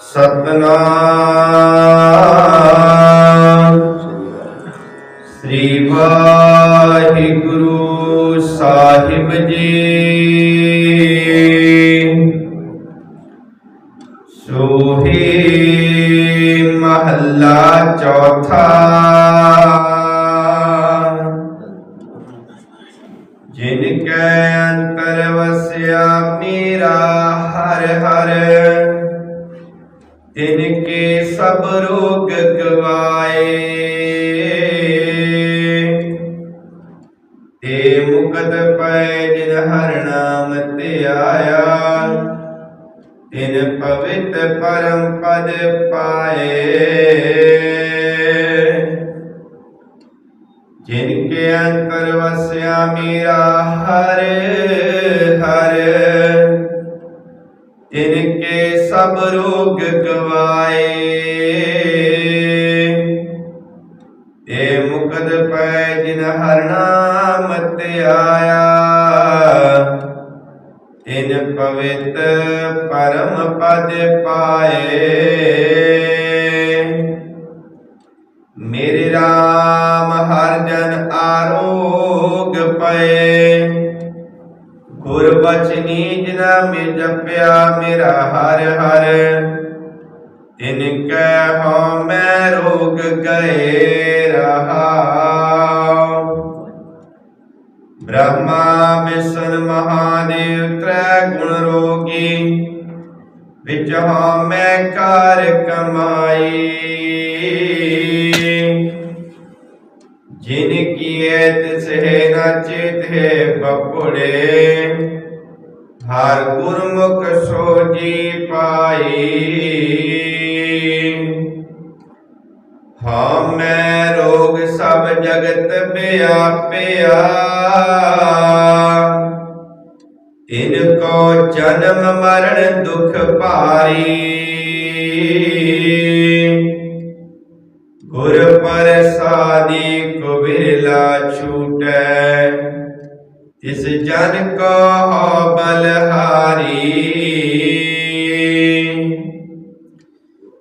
ਸਤਨਾਮ ਸ੍ਰੀ ਵਾਹਿਗੁਰੂ ਸਾਹਿਬ ਜੀ ਸੋਹੀ ਮਹੱਲਾ ਚੌਥਾ ਜਿਨ ਕੈ ਅੰਤਰ ਵਸਿਆ ਮੇਰਾ ਹਰ ਹਰ ਤਿਨ ਕੇ ਸਭ ਰੋਗ ਗਵਾਏ। ਤੇ ਮੁਕਤ ਪੈ ਜਿਨ ਹਰ ਨਾਮ ਤੇ ਆਇਆ, ਤਿਨ ਪਵਿੱਤ ਪਰਮ ਪਦ ਪਾਏ। ਜਿਨ ਕੇ ਅੰਤਰ ਵਸਿਆ ਮੇਰਾ ਹਰ ਸਭ ਰੋਗ ਗਵਾਏ। ਤੇ ਮੁਕਦ ਪੈ ਜਿਨ ਹਰਨਾ ਨਾਮ ਤੇ ਆਇਆ, ਤਿਨ ਪਵਿੱਤ ਪਰਮ ਪਦ ਪਾਏ। ਮੇਰੇ RAM ਹਰ ਜਨ ਆਰੋਗ ਪਏ। ਗੁਰ ਬਚਨੀ ਜਿਨਾ ਮੇ ਜਪਿਆ ਮੇਰਾ ਹਰ ਹਰ। ਤਿਨ ਕੈ ਹਉ ਮੈਂ ਰੋਗ ਗਏ ਰਹਾ ਬ੍ਰਹਮਾ ਵਿਸ਼ਨ ਮਹਾਦੇਵ ਤ੍ਰੈ ਗੁਣ ਰੋਗੀ। ਵਿੱਚ ਹਉ ਮੈਂ ਕਾਰ ਕਮਾਈ। ਤਿਸਹਿ ਨ ਚੇਤਹਿ ਬਪੁੜੇ ਹਰ ਗੁਰਮੁਖ ਸੋਜੀ ਪਾਈ ਹਾਂ ਮੈਂ ਰੋਗ ਸਭ ਜਗਤ ਵਿਆਪਿਆ ਤਿਨ ਕੋ ਜਨਮ ਮਰਨ ਦੁਖ ਭਾਰੀ ਗੁਰ ਪ੍ਰਸਾਦੀ ਕੋ ਜਨ ਕੋ ਹੋ ਬਲਹਾਰੀ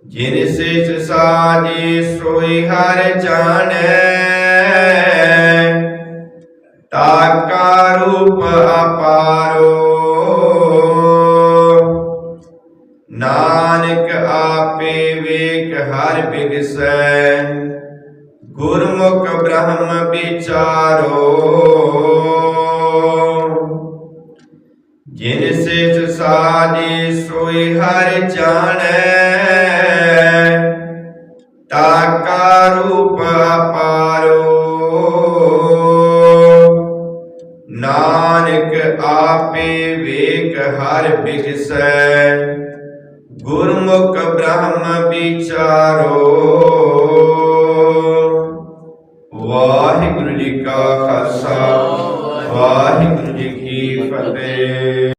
ਜਿਨ ਸਿਚ ਸਾਜੀ ਸੋਈ ਹਰ ਜਾਣੈ। ਤਾਕਾ ਰੂਪ ਅਪਾਰੋ। ਨਾਨਕ ਆਪੇ ਵੇਖ ਹਰ ਬਿਗਸੈ। ਗੁਰਮੁਖ ਬ੍ਰਹਮ ਵਿਚਾਰੋ। ਕਾਜੇ ਸੋਈ ਹਰ ਜਾਣੈ। ਤਾਕਾ ਰੂਪ ਅਪਾਰੋ। ਨਾਨਕ ਆਪੇ ਵੇਖ ਹਰ ਬਿਗਸੈ। ਗੁਰਮੁਖ ਬ੍ਰਹਮ ਵਿਚਾਰੋ। ਵਾਹਿਗੁਰੂ ਜੀ ਕਾ ਖਾਲਸਾ, ਵਾਹਿਗੁਰੂ ਜੀ ਕੀ ਫਤਿਹ।